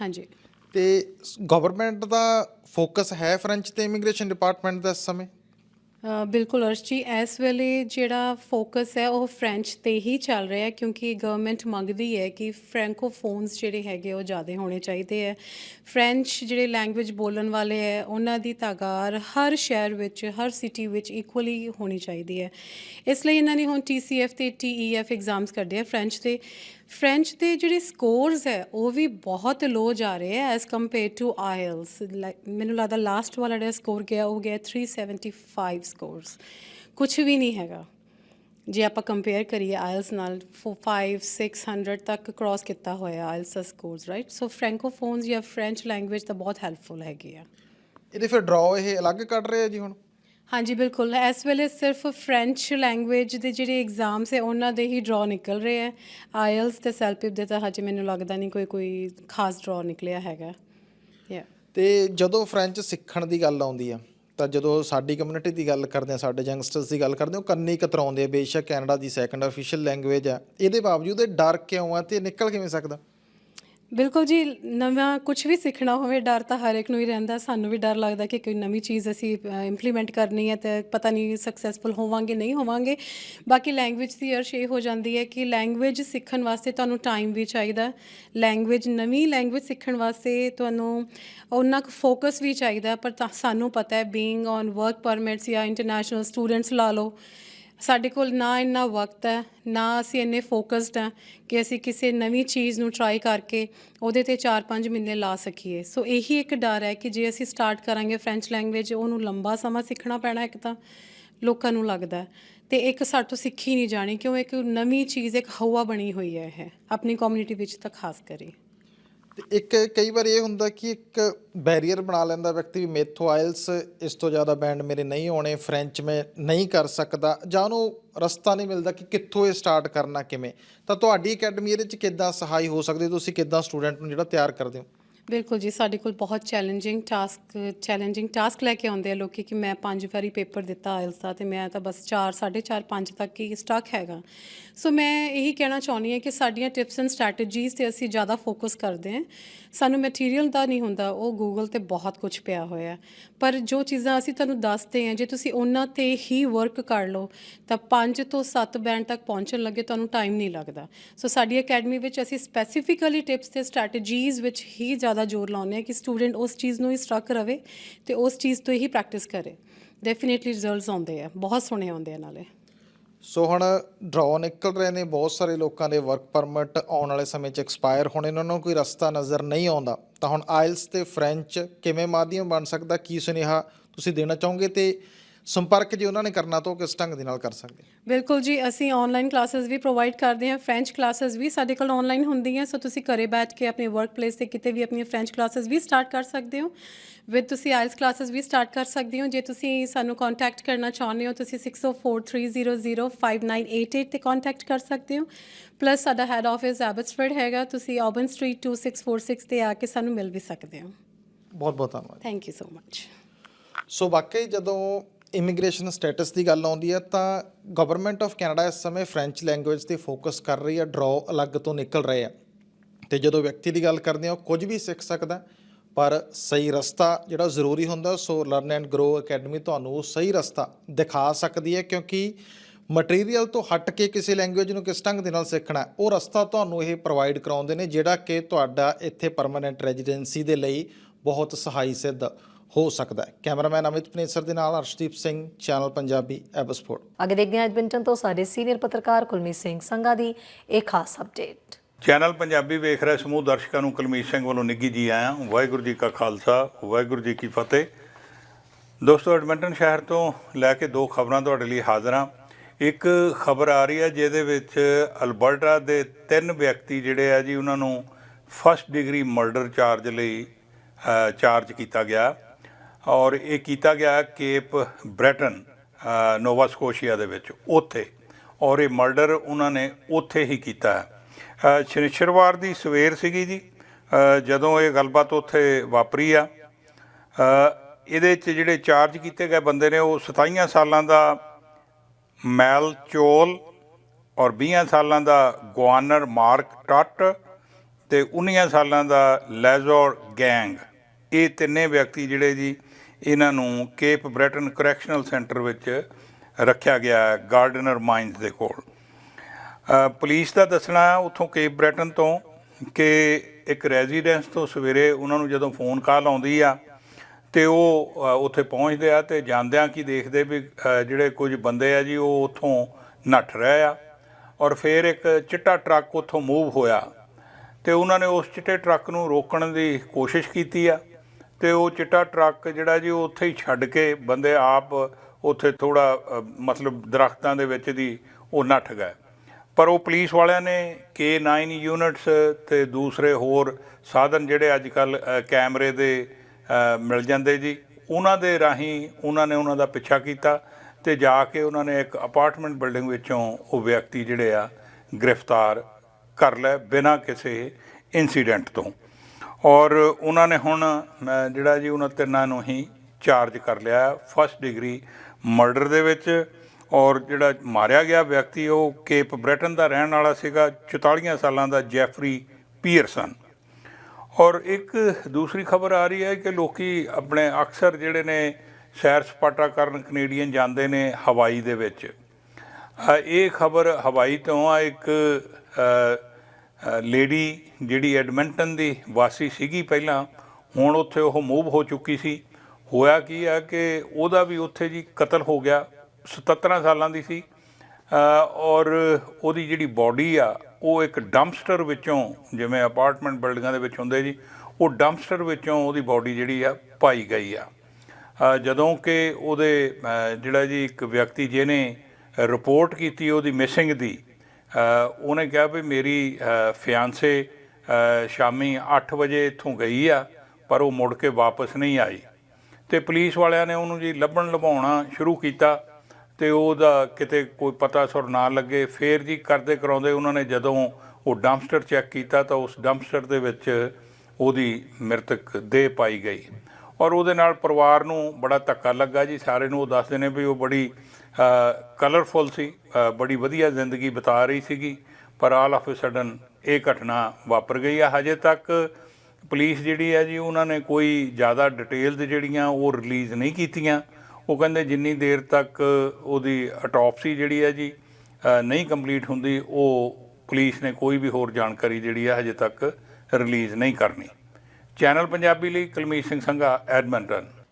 Speaker 3: ਹਾਂਜੀ।
Speaker 2: ਤੇ ਗਵਰਨਮੈਂਟ ਦਾ ਫੋਕਸ ਹੈ ਫ੍ਰੈਂਚ ਤੇ ਇਮੀਗ੍ਰੇਸ਼ਨ ਡਿਪਾਰਟਮੈਂਟ ਦਾ ਇਸ ਸਮੇਂ?
Speaker 3: ਬਿਲਕੁਲ ਅਰਸ਼ ਜੀ, ਇਸ ਵੇਲੇ ਜਿਹੜਾ ਫੋਕਸ ਹੈ ਉਹ ਫ੍ਰੈਂਚ ਤੇ ਹੀ ਚੱਲ ਰਿਹਾ ਹੈ ਕਿਉਂਕਿ ਗਵਰਨਮੈਂਟ ਮੰਗਦੀ ਹੈ ਕਿ ਫ੍ਰੈਂਕੋਫੋਨਸ ਜਿਹੜੇ ਹੈਗੇ ਉਹ ਜ਼ਿਆਦਾ ਹੋਣੇ ਚਾਹੀਦੇ ਹੈ। ਫ੍ਰੈਂਚ ਜਿਹੜੇ ਲੈਂਗੁਏਜ ਬੋਲਣ ਵਾਲੇ ਹੈ, ਉਹਨਾਂ ਦੀ ਤਾਗਾਰ ਹਰ ਸ਼ਹਿਰ ਵਿੱਚ, ਹਰ ਸਿਟੀ ਵਿੱਚ ਇਕੁਅਲੀ ਹੋਣੀ ਚਾਹੀਦੀ ਹੈ। ਇਸ ਲਈ ਇਹਨਾਂ ਨੇ ਹੁਣ TCF ਤੇ TEF ਐਗਜ਼ਾਮਸ ਕਰਦੇ ਆ ਫ੍ਰੈਂਚ ਦੇ ਫ੍ਰੈਂਚ ਦੇ ਜਿਹੜੇ ਸਕੋਰਸ ਹੈ, ਉਹ ਵੀ ਬਹੁਤ ਲੋ ਜਾ ਰਹੇ ਹੈ ਐਸ ਕੰਪੇਅਰ ਟੂ ਆਇਲਸ ਮੈਨੂੰ ਲੱਗਦਾ ਲਾਸਟ ਵਾਲਾ ਜਿਹੜਾ ਸਕੋਰ ਗਿਆ, ਉਹ ਗਿਆ 375 ਸਕੋਰਸ ਕੁਝ ਵੀ ਨਹੀਂ ਹੈਗਾ। ਜੇ ਆਪਾਂ ਕੰਪੇਅਰ ਕਰੀਏ ਆਇਲਸ ਨਾਲ 5 600 ਤੱਕ ਕ੍ਰਾਸ ਕੀਤਾ ਹੋਇਆ ਆਇਲਸ ਦਾ ਸਕੋਰਸ ਰਾਈਟ ਸੋ ਫ੍ਰੈਂਕੋਫੋਨਸ ਜਾਂ ਫ੍ਰੈਂਚ ਲੈਂਗੁਏਜ ਤਾਂ ਬਹੁਤ ਹੈਲਪਫੁਲ ਹੈਗੀ ਆ।
Speaker 2: ਇਹਦੇ ਫਿਰ ਡਰਾਅ ਇਹ ਅਲੱਗ ਕੱਢ ਰਹੇ ਆ ਜੀ ਹੁਣ?
Speaker 3: ਹਾਂਜੀ, ਬਿਲਕੁਲ। ਇਸ ਵੇਲੇ ਸਿਰਫ ਫ੍ਰੈਂਚ ਲੈਂਗੁਏਜ ਦੇ ਜਿਹੜੇ ਐਗਜ਼ਾਮਸ ਹੈ, ਉਹਨਾਂ ਦੇ ਹੀ ਡਰਾ ਨਿਕਲ ਰਹੇ ਹੈ। ਆਇਲਸ ਤੇ ਸੈਲਪਿਪ ਦੇ ਤਾਂ ਹਜੇ ਮੈਨੂੰ ਲੱਗਦਾ ਨਹੀਂ ਕੋਈ ਕੋਈ ਖਾਸ ਡਰਾ ਨਿਕਲਿਆ ਹੈਗਾ। ਯਾ
Speaker 2: ਤੇ ਜਦੋਂ ਫ੍ਰੈਂਚ ਸਿੱਖਣ ਦੀ ਗੱਲ ਆਉਂਦੀ ਆ ਤਾਂ ਜਦੋਂ ਸਾਡੀ ਕਮਿਊਨਿਟੀ ਦੀ ਗੱਲ ਕਰਦੇ ਆ ਸਾਡੇ ਯੰਗਸਟਰਸ ਦੀ ਗੱਲ ਕਰਦੇ ਆ ਉਹ ਕੰਨੀ ਕਤਰਾਉਂਦੇ ਆ, ਬੇਸ਼ੱਕ ਕੈਨੇਡਾ ਦੀ ਸੈਕੰਡ ਅਫੀਸ਼ੀਅਲ ਲੈਂਗੁਏਜ ਆ ਇਹਦੇ ਬਾਵਜੂਦ ਇਹ ਡਰ ਕਿਉਂ ਆ ਤੇ ਨਿਕਲ ਕਿਵੇਂ ਸਕਦਾ?
Speaker 3: ਬਿਲਕੁਲ ਜੀ, ਨਵਾਂ ਕੁਝ ਵੀ ਸਿੱਖਣਾ ਹੋਵੇ, ਡਰ ਤਾਂ ਹਰ ਇੱਕ ਨੂੰ ਹੀ ਰਹਿੰਦਾ। ਸਾਨੂੰ ਵੀ ਡਰ ਲੱਗਦਾ ਕਿ ਕੋਈ ਨਵੀਂ ਚੀਜ਼ ਅਸੀਂ ਇੰਪਲੀਮੈਂਟ ਕਰਨੀ ਹੈ ਤੇ ਪਤਾ ਨਹੀਂ ਸਕਸੈਸਫੁਲ ਹੋਵਾਂਗੇ, ਨਹੀਂ ਹੋਵਾਂਗੇ। ਬਾਕੀ ਲੈਂਗੁਏਜ ਦੀ ਅਰਸ਼ ਇਹ ਹੋ ਜਾਂਦੀ ਹੈ ਕਿ ਲੈਂਗੁਏਜ ਸਿੱਖਣ ਵਾਸਤੇ ਤੁਹਾਨੂੰ ਟਾਈਮ ਵੀ ਚਾਹੀਦਾ। ਲੈਂਗੁਏਜ ਨਵੀਂ ਲੈਂਗੁਏਜ ਸਿੱਖਣ ਵਾਸਤੇ ਤੁਹਾਨੂੰ ਉਹਨਾਂ ਕੁ ਫੋਕਸ ਵੀ ਚਾਹੀਦਾ, ਪਰ ਤਾਂ ਸਾਨੂੰ ਪਤਾ ਹੈ ਬੀਇੰਗ ਔਨ ਵਰਕ ਪਰਮਿਟਸ ਜਾਂ ਇੰਟਰਨੈਸ਼ਨਲ ਸਟੂਡੈਂਟਸ ਲਾ ਲਓ ਸਾਡੇ ਕੋਲ ਨਾ ਇੰਨਾ ਵਕਤ ਹੈ, ਨਾ ਅਸੀਂ ਇੰਨੇ ਫੋਕਸਡ ਹਾਂ ਕਿ ਅਸੀਂ ਕਿਸੇ ਨਵੀਂ ਚੀਜ਼ ਨੂੰ ਟਰਾਈ ਕਰਕੇ ਉਹਦੇ ਤੇ 4-5 ਮਹੀਨੇ ਲਾ ਸਕੀਏ। ਸੋ ਇਹੀ ਇੱਕ ਡਰ ਹੈ ਕਿ ਜੇ ਅਸੀਂ ਸਟਾਰਟ ਕਰਾਂਗੇ ਫ੍ਰੈਂਚ ਲੈਂਗੁਏਜ ਉਹਨੂੰ ਲੰਬਾ ਸਮਾਂ ਸਿੱਖਣਾ ਪੈਣਾ ਇੱਕ ਤਾਂ ਲੋਕਾਂ ਨੂੰ ਲੱਗਦਾ ਹੈ। ਤੇ ਇੱਕ ਸਾਡੇ ਤੋਂ ਸਿੱਖੀ ਨਹੀਂ ਜਾਣੀ ਕਿਉਂ? ਇੱਕ ਨਵੀਂ ਚੀਜ਼, ਇੱਕ ਹਵਾ ਬਣੀ ਹੋਈ ਹੈ ਇਹ, ਆਪਣੀ ਕਮਿਊਨਿਟੀ ਵਿੱਚ ਤਾਂ ਖਾਸ ਕਰੀ।
Speaker 2: ਤੇ ਇੱਕ ਕਈ ਵਾਰ ਇਹ ਹੁੰਦਾ ਕਿ ਇੱਕ ਬੈਰੀਅਰ ਬਣਾ ਲੈਂਦਾ ਵਿਅਕਤੀ ਵੀ ਮੇਥੋਂ ਆਇਲਸ ਇਸ ਤੋਂ ਜ਼ਿਆਦਾ ਬੈਂਡ ਮੇਰੇ ਨਹੀਂ ਆਉਣੇ, ਫ੍ਰੈਂਚ ਮੈਂ ਨਹੀਂ ਕਰ ਸਕਦਾ ਜਾਂ ਉਹਨੂੰ ਰਸਤਾ ਨਹੀਂ ਮਿਲਦਾ ਕਿ ਕਿੱਥੋਂ ਇਹ ਸਟਾਰਟ ਕਰਨਾ ਕਿਵੇਂ। ਤਾਂ ਤੁਹਾਡੀ ਅਕੈਡਮੀ ਇਹਦੇ ਚ ਕਿੱਦਾਂ ਸਹਾਈ ਹੋ ਸਕਦੀ ਤੁਸੀਂ ਕਿੱਦਾਂ ਸਟੂਡੈਂਟ ਨੂੰ ਜਿਹੜਾ ਤਿਆਰ ਕਰਦੇ ਹੋ?
Speaker 3: ਬਿਲਕੁਲ ਜੀ, ਸਾਡੇ ਕੋਲ ਬਹੁਤ ਚੈਲੰਜਿੰਗ ਟਾਸਕ ਚੈਲੰਜਿੰਗ ਟਾਸਕ ਲੈ ਕੇ ਆਉਂਦੇ ਆ ਲੋਕੀ ਕਿ ਮੈਂ ਪੰਜ ਵਾਰੀ ਪੇਪਰ ਦਿੱਤਾ ਆਇਲਸ ਦਾ ਤੇ ਮੈਂ ਤਾਂ ਬਸ 4 4.5 5 ਤੱਕ ਹੀ ਸਟਕ ਹੈਗਾ। ਸੋ ਮੈਂ ਇਹੀ ਕਹਿਣਾ ਚਾਹੁੰਦੀ ਹਾਂ ਕਿ ਸਾਡੀਆਂ ਟਿਪਸ ਐਂਡ ਸਟ੍ਰੈਟਜੀਜ਼ ਤੇ ਅਸੀਂ ਜ਼ਿਆਦਾ ਫੋਕਸ ਕਰਦੇ ਹਾਂ। ਸਾਨੂੰ ਮਟੀਰੀਅਲ ਦਾ ਨਹੀਂ ਹੁੰਦਾ, ਉਹ ਗੂਗਲ ਤੇ ਬਹੁਤ ਕੁਝ ਪਿਆ ਹੋਇਆ ਪਰ ਜੋ ਚੀਜ਼ਾਂ ਅਸੀਂ ਤੁਹਾਨੂੰ ਦੱਸਦੇ ਹਾਂ, ਜੇ ਤੁਸੀਂ ਉਹਨਾਂ ਤੇ ਹੀ ਵਰਕ ਕਰ ਲਓ, ਤਾਂ 5 ਤੋਂ 7 ਬੈਂਡ ਤੱਕ ਪਹੁੰਚਣ ਲੱਗੇ ਤੁਹਾਨੂੰ ਟਾਈਮ ਨਹੀਂ ਲੱਗਦਾ। ਸੋ ਸਾਡੀ ਅਕੈਡਮੀ ਵਿੱਚ ਅਸੀਂ ਸਪੈਸੀਫਿਕਲੀ ਟਿਪਸ ਤੇ ਸਟ੍ਰੈਟਜੀਜ਼ ਵਿੱਚ ਹੀ ਜ਼ਿਆਦਾ ਜ਼ੋਰ ਲਾਉਂਦੇ ਹਾਂ ਕਿ ਸਟੂਡੈਂਟ ਉਸ ਚੀਜ਼ ਨੂੰ ਹੀ ਸਟਕ ਰਵੇ ਤੇ ਉਸ ਚੀਜ਼ ਤੋਂ ਹੀ ਪ੍ਰੈਕਟਿਸ ਕਰੇ। ਡੈਫੀਨਿਟਲੀ ਰਿਜ਼ਲਟਸ ਆਉਂਦੇ ਆ, ਬਹੁਤ ਸੋਹਣੇ ਆਉਂਦੇ ਆ ਨਾਲੇ।
Speaker 2: ਸੋ ਹੁਣ ਡਰਾਅ ਨਿਕਲ ਰਹੇ ਨੇ ਬਹੁਤ ਸਾਰੇ ਲੋਕਾਂ ਦੇ ਵਰਕ ਪਰਮਿਟ ਆਉਣ ਵਾਲੇ ਸਮੇਂ 'ਚ ਐਕਸਪਾਇਰ ਹੋਣੇ ਉਹਨਾਂ ਨੂੰ ਕੋਈ ਰਸਤਾ ਨਜ਼ਰ ਨਹੀਂ ਆਉਂਦਾ। ਤਾਂ ਹੁਣ ਆਇਲਸ ਤੇ ਫ੍ਰੈਂਚ ਕਿਵੇਂ ਮਾਧਿਅਮ ਬਣ ਸਕਦਾ, ਕੀ ਸੁਨੇਹਾ ਤੁਸੀਂ ਦੇਣਾ ਚਾਹੋਗੇ? ਤੇ ਸੰਪਰਕ ਜੇ ਉਹਨਾਂ ਨੇ ਕਰਨਾ ਤਾਂ ਉਹ ਕਿਸ ਢੰਗ ਦੇ ਨਾਲ ਕਰ ਸਕਦੇ
Speaker 3: ਬਿਲਕੁਲ ਜੀ ਅਸੀਂ ਆਨਲਾਈਨ ਕਲਾਸਿਸ ਵੀ ਪ੍ਰੋਵਾਈਡ ਕਰਦੇ ਹਾਂ ਫ੍ਰੈਂਚ ਕਲਾਸਿਸ ਵੀ ਸਾਡੇ ਕੋਲ ਆਨਲਾਈਨ ਹੁੰਦੀਆਂ ਸੋ ਤੁਸੀਂ ਘਰੇ ਬੈਠ ਕੇ ਆਪਣੇ ਵਰਕ ਪਲੇਸ ਤੇ ਕਿਤੇ ਵੀ ਆਪਣੀਆਂ ਫ੍ਰੈਂਚ ਕਲਾਸਿਸ ਵੀ ਸਟਾਰਟ ਕਰ ਸਕਦੇ ਹੋ ਵਿਦ ਤੁਸੀਂ ਆਇਲਸ ਕਲਾਸਿਸ ਵੀ ਸਟਾਰਟ ਕਰ ਸਕਦੇ ਹੋ ਜੇ ਤੁਸੀਂ ਸਾਨੂੰ ਕੰਟੈਕਟ ਕਰਨਾ ਚਾਹੁੰਦੇ ਹੋ ਤੁਸੀਂ 6043005988 ਤੇ ਕੰਟੈਕਟ ਕਰ ਸਕਦੇ ਹੋ ਪਲੱਸ ਸਾਡਾ ਹੈੱਡ ਆਫਿਸ ਐਬਟਸਫੋਰਡ ਹੈਗਾ ਤੁਸੀਂ ਆਬਨ ਸਟਰੀਟ 2646 ਤੇ ਆ ਕੇ ਸਾਨੂੰ ਮਿਲ ਵੀ ਸਕਦੇ ਹੋ।
Speaker 2: ਬਹੁਤ ਬਹੁਤ ਧੰਨਵਾਦ।
Speaker 3: Thank you so much
Speaker 2: so ਵਾਕਈ ਜਦੋਂ ਇਮੀਗ੍ਰੇਸ਼ਨ ਸਟੇਟਸ ਦੀ ਗੱਲ ਆਉਂਦੀ ਹੈ, ਤਾਂ ਗਵਰਨਮੈਂਟ ਆਫ ਕੈਨੇਡਾ ਇਸ ਸਮੇਂ ਫ੍ਰੈਂਚ ਲੈਂਗੁਏਜ ਤੇ ਫੋਕਸ ਕਰ ਰਹੀ ਹੈ ਡਰਾਅ ਅਲੱਗ ਤੋਂ ਨਿਕਲ ਰਹੇ ਆ ਤੇ ਜਦੋਂ ਵਿਅਕਤੀ ਦੀ ਗੱਲ ਕਰਦੇ ਆ ਉਹ ਕੁਝ ਵੀ ਸਿੱਖ ਸਕਦਾ ਪਰ ਸਹੀ ਰਸਤਾ ਜਿਹੜਾ ਜ਼ਰੂਰੀ ਹੁੰਦਾ, so learn and grow academy ਤੁਹਾਨੂੰ ਉਹ ਸਹੀ ਰਸਤਾ ਦਿਖਾ ਸਕਦੀ ਹੈ, ਕਿਉਂਕਿ ਮਟੀਰੀਅਲ ਤੋਂ ਹਟ ਕੇ ਕਿਸੇ ਲੈਂਗੁਏਜ ਨੂੰ ਕਿਸ ਢੰਗ ਦੇ ਨਾਲ ਸਿੱਖਣਾ ਉਹ ਰਸਤਾ ਤੁਹਾਨੂੰ ਇਹ ਪ੍ਰੋਵਾਈਡ ਕਰਾਉਂਦੇ ਨੇ, ਜਿਹੜਾ ਕਿ ਤੁਹਾਡਾ ਇੱਥੇ ਪਰਮਨੈਂਟ ਰੈਜ਼ੀਡੈਂਸੀ ਦੇ ਲਈ ਬਹੁਤ ਸਹਾਈ ਸਿੱਧ ਹੋ ਸਕਦਾ ਹੈ। ਕੈਮਰਾਮੈਨ ਅਮਿਤ ਪਨੇਸਰ ਦੇ ਨਾਲ ਅਰਸ਼ਦੀਪ ਸਿੰਘ ਚੈਨਲ ਪੰਜਾਬੀ ਐਬਸਪੋਰਟ
Speaker 1: ਅੱਗੇ ਦੇਖਦੇ ਹਾਂ ਐਡਮਿੰਟਨ ਤੋਂ ਸਾਡੇ ਸੀਨੀਅਰ ਪੱਤਰਕਾਰ ਕੁਲਮੀਤ ਸਿੰਘ ਸੰਘਾ ਦੀ ਇਹ ਖਾਸ ਅਪਡੇਟ
Speaker 4: ਚੈਨਲ ਪੰਜਾਬੀ ਵੇਖ ਰਹੇ ਸਮੂਹ ਦਰਸ਼ਕਾਂ ਨੂੰ ਕੁਲਮੀਤ ਸਿੰਘ ਵੱਲੋਂ ਨਿੱਘੀ ਜੀ ਆਇਆਂ ਵਾਹਿਗੁਰੂ ਜੀ ਕਾ ਖਾਲਸਾ ਵਾਹਿਗੁਰੂ ਜੀ ਕੀ ਫਤਿਹ। ਦੋਸਤੋ ਐਡਮਿੰਟਨ ਸ਼ਹਿਰ ਤੋਂ ਲੈ ਕੇ ਦੋ ਖਬਰਾਂ ਤੁਹਾਡੇ ਲਈ ਹਾਜ਼ਰ ਹਾਂ। ਇੱਕ ਖਬਰ ਆ ਰਹੀ ਹੈ ਜਿਹਦੇ ਵਿੱਚ ਅਲਬਰਟਾ ਦੇ ਤਿੰਨ ਵਿਅਕਤੀ ਜਿਹੜੇ ਆ ਜੀ ਉਹਨਾਂ ਨੂੰ ਫਸਟ ਡਿਗਰੀ ਮਰਡਰ ਚਾਰਜ ਲਈ ਚਾਰਜ ਕੀਤਾ ਗਿਆ। ਔਰ ਇਹ ਕੀਤਾ ਗਿਆ ਕੇਪ ਬ੍ਰੈਟਨ ਅ, ਨੋਵਾ ਸਕੋਸ਼ੀਆ ਦੇ ਵਿੱਚ ਉੱਥੇ। ਔਰ ਇਹ ਮਰਡਰ ਉਹਨਾਂ ਨੇ ਉੱਥੇ ਹੀ ਕੀਤਾ ਸ਼ਨੀਚਰਵਾਰ ਦੀ ਸਵੇਰ ਸੀਗੀ ਜੀ। ਜਦੋਂ ਇਹ ਗੱਲਬਾਤ ਉੱਥੇ ਵਾਪਰੀ ਆ ਇਹਦੇ 'ਚ ਜਿਹੜੇ ਚਾਰਜ ਕੀਤੇ ਗਏ ਬੰਦੇ ਨੇ ਉਹ 27 ਸਾਲਾਂ ਦਾ ਮੈਲ ਚੋਲ ਔਰ 20 ਸਾਲਾਂ ਦਾ ਗਵਾਨਰ ਮਾਰਕ ਟੱਟ ਤੇ 19 ਸਾਲਾਂ ਦਾ ਲੈਜ਼ੋਰ ਗੈਂਗ। ਇਹ ਤਿੰਨੇ ਵਿਅਕਤੀ ਜਿਹੜੇ ਜੀ ਇਹਨਾਂ ਨੂੰ ਕੇਪ ਬ੍ਰੈਟਨ ਕਰੈਕਸ਼ਨਲ ਸੈਂਟਰ ਵਿੱਚ ਰੱਖਿਆ ਗਿਆ ਗਾਰਡਨਰ ਮਾਈਨਸ ਦੇ ਕੋਲ। ਪੁਲਿਸ ਦਾ ਦੱਸਣਾ ਉੱਥੋਂ ਕੇਪ ਬ੍ਰੈਟਨ ਤੋਂ ਕਿ ਇੱਕ ਰੈਜ਼ੀਡੈਂਸ ਤੋਂ ਸਵੇਰੇ ਉਹਨਾਂ ਨੂੰ ਜਦੋਂ ਫੋਨ ਕਾਲ ਆਉਂਦੀ ਆ, ਤੇ ਉਹ ਉੱਥੇ ਪਹੁੰਚਦੇ ਆ ਤੇ ਜਾਂਦਿਆਂ ਕੀ ਦੇਖਦੇ ਵੀ ਜਿਹੜੇ ਕੁਝ ਬੰਦੇ ਆ ਜੀ, ਉਹ ਉੱਥੋਂ ਨੱਠ ਰਹੇ ਆ ਔਰ ਫਿਰ ਇੱਕ ਚਿੱਟਾ ਟਰੱਕ ਉੱਥੋਂ ਮੂਵ ਹੋਇਆ। ਤੇ ਉਹਨਾਂ ਨੇ ਉਸ ਚਿੱਟੇ ਟਰੱਕ ਨੂੰ ਰੋਕਣ ਦੀ ਕੋਸ਼ਿਸ਼ ਕੀਤੀ ਆ। ਤੇ ਉਹ ਚਿੱਟਾ ਟਰੱਕ ਜਿਹੜਾ ਜੀ ਉਹ ਉੱਥੇ ਹੀ ਛੱਡ ਕੇ ਬੰਦੇ ਆਪ ਉੱਥੇ ਥੋੜਾ ਮਤਲਬ ਦਰਖਤਾਂ ਦੇ ਵਿੱਚ ਦੀ ਉਹ ਨੱਠ ਗਏ। ਪਰ ਉਹ ਪੁਲਿਸ ਵਾਲਿਆਂ ਨੇ K9 ਯੂਨਿਟਸ ਤੇ ਦੂਸਰੇ ਹੋਰ ਸਾਧਨ ਜਿਹੜੇ ਅੱਜ ਕੱਲ ਕੈਮਰੇ ਦੇ ਮਿਲ ਜਾਂਦੇ ਜੀ, ਉਹਨਾਂ ਦੇ ਰਾਹੀਂ ਉਹਨਾਂ ਨੇ ਉਹਨਾਂ ਦਾ ਪਿੱਛਾ ਕੀਤਾ ਤੇ ਜਾ ਕੇ ਉਹਨਾਂ ਨੇ ਇੱਕ ਅਪਾਰਟਮੈਂਟ ਬਿਲਡਿੰਗ ਵਿੱਚੋਂ ਉਹ ਵਿਅਕਤੀ ਜਿਹੜੇ ਆ ਗ੍ਰਿਫਤਾਰ ਕਰ ਲਏ ਬਿਨਾਂ ਕਿਸੇ ਇਨਸੀਡੈਂਟ ਤੋਂ। ਔਰ ਉਹਨਾਂ ਨੇ ਹੁਣ ਜਿਹੜਾ ਜੀ ਉਹਨਾਂ ਤਿੰਨਾਂ ਨੂੰ ਹੀ ਚਾਰਜ ਕਰ ਲਿਆ ਫਸਟ ਡਿਗਰੀ ਮਰਡਰ ਦੇ ਵਿੱਚ ਔਰ ਜਿਹੜਾ ਮਾਰਿਆ ਗਿਆ ਵਿਅਕਤੀ, ਉਹ ਕੇਪ ਬ੍ਰਿਟਨ ਦਾ ਰਹਿਣ ਵਾਲਾ ਸੀਗਾ 44 ਸਾਲਾਂ ਦਾ ਜੈਫਰੀ ਪੀਅਰਸਨ ਔਰ ਇੱਕ ਦੂਸਰੀ ਖਬਰ ਆ ਰਹੀ ਹੈ ਕਿ ਲੋਕੀ ਆਪਣੇ ਅਕਸਰ ਜਿਹੜੇ ਨੇ ਸੈਰ ਸਪਾਟਾ ਕਰਨ ਕੈਨੇਡੀਅਨ ਜਾਂਦੇ ਨੇ ਹਵਾਈ ਦੇ ਵਿੱਚ। ਇਹ ਖਬਰ ਹਵਾਈ ਤੋਂ ਆ, ਇੱਕ ਲੇਡੀ ਜਿਹੜੀ ਐਡਮਿੰਟਨ ਦੀ ਵਾਸੀ ਸੀਗੀ ਪਹਿਲਾਂ, ਹੁਣ ਉੱਥੇ ਉਹ ਮੂਵ ਹੋ ਚੁੱਕੀ ਸੀ। ਹੋਇਆ ਕੀ ਆ ਕਿ ਉਹਦਾ ਵੀ ਉੱਥੇ ਜੀ ਕਤਲ ਹੋ ਗਿਆ 77 ਸਾਲਾਂ ਦੀ ਸੀ। ਔਰ ਉਹਦੀ ਜਿਹੜੀ ਬਾਡੀ ਆ, ਉਹ ਇੱਕ ਡੰਪਸਟਰ ਵਿੱਚੋਂ, ਜਿਵੇਂ ਅਪਾਰਟਮੈਂਟ ਬਿਲਡਿੰਗਾਂ ਦੇ ਵਿੱਚ ਹੁੰਦੇ ਜੀ, ਉਹ ਡੰਪਸਟਰ ਵਿੱਚੋਂ ਉਹਦੀ ਬਾਡੀ ਜਿਹੜੀ ਆ ਪਾਈ ਗਈ ਆ। ਜਦੋਂ ਕਿ ਉਹਦੇ ਜਿਹੜਾ ਜੀ ਇੱਕ ਵਿਅਕਤੀ ਜਿਹਨੇ ਰਿਪੋਰਟ ਕੀਤੀ ਉਹਦੀ ਮਿਸਿੰਗ ਦੀ ਉਹਨੇ ਕਿਹਾ ਵੀ ਮੇਰੀ ਫਿਆਂਸੇ ਸ਼ਾਮੀ 8 ਵਜੇ ਇੱਥੋਂ ਗਈ ਆ, ਪਰ ਉਹ ਮੁੜ ਕੇ ਵਾਪਸ ਨਹੀਂ ਆਈ। ਤੇ ਪੁਲਿਸ ਵਾਲਿਆਂ ਨੇ ਉਹਨੂੰ ਜੀ ਲੱਭਣ ਲਭਾਉਣਾ ਸ਼ੁਰੂ ਕੀਤਾ ਤੇ ਉਹਦਾ ਕਿਤੇ ਕੋਈ ਪਤਾ ਸੁਰ ਨਾ ਲੱਗੇ। ਫੇਰ ਜੀ ਕਰਦੇ ਕਰਾਉਂਦੇ ਉਹਨਾਂ ਨੇ ਜਦੋਂ ਉਹ ਡੰਪਸਟਰ ਚੈੱਕ ਕੀਤਾ ਤਾਂ ਉਸ ਡੰਪਸਟਰ ਦੇ ਵਿੱਚ ਉਹਦੀ ਮ੍ਰਿਤਕ ਦੇਹ ਪਾਈ ਗਈ। ਔਰ ਉਹਦੇ ਨਾਲ ਪਰਿਵਾਰ ਨੂੰ ਬੜਾ ਧੱਕਾ ਲੱਗਾ ਜੀ। ਸਾਰੇ ਨੂੰ ਉਹ ਦੱਸਦੇ ਨੇ ਵੀ ਉਹ ਬੜੀ ਕਲਰਫੁਲ ਸੀ ਬੜੀ ਵਧੀਆ ਜ਼ਿੰਦਗੀ ਬਿਤਾ ਰਹੀ ਸੀਗੀ, ਪਰ ਆਲ ਆਫ ਅ ਸਡਨ ਇਹ ਘਟਨਾ ਵਾਪਰ ਗਈ ਆ। ਹਜੇ ਤੱਕ ਪੁਲਿਸ ਜਿਹੜੀ ਹੈ ਜੀ, ਉਹਨਾਂ ਨੇ ਕੋਈ ਜ਼ਿਆਦਾ ਡਿਟੇਲਸ ਜਿਹੜੀਆਂ ਉਹ ਰਿਲੀਜ਼ ਨਹੀਂ ਕੀਤੀਆਂ। ਉਹ ਕਹਿੰਦੇ ਜਿੰਨੀ ਦੇਰ ਤੱਕ ਉਹਦੀ ਅਟੋਪਸੀ ਜਿਹੜੀ ਹੈ ਜੀ ਨਹੀਂ ਕੰਪਲੀਟ ਹੁੰਦੀ, ਉਹ ਪੁਲਿਸ ਨੇ ਕੋਈ ਵੀ ਹੋਰ ਜਾਣਕਾਰੀ ਜਿਹੜੀ ਹੈ ਹਜੇ ਤੱਕ ਰਿਲੀਜ਼ ਨਹੀਂ ਕਰਨੀ। ਚੈਨਲ ਪੰਜਾਬੀ ਲਈ ਕੁਲਮੀਤ ਸਿੰਘ ਸੰਘਾ ਐਡਮੰਟਨ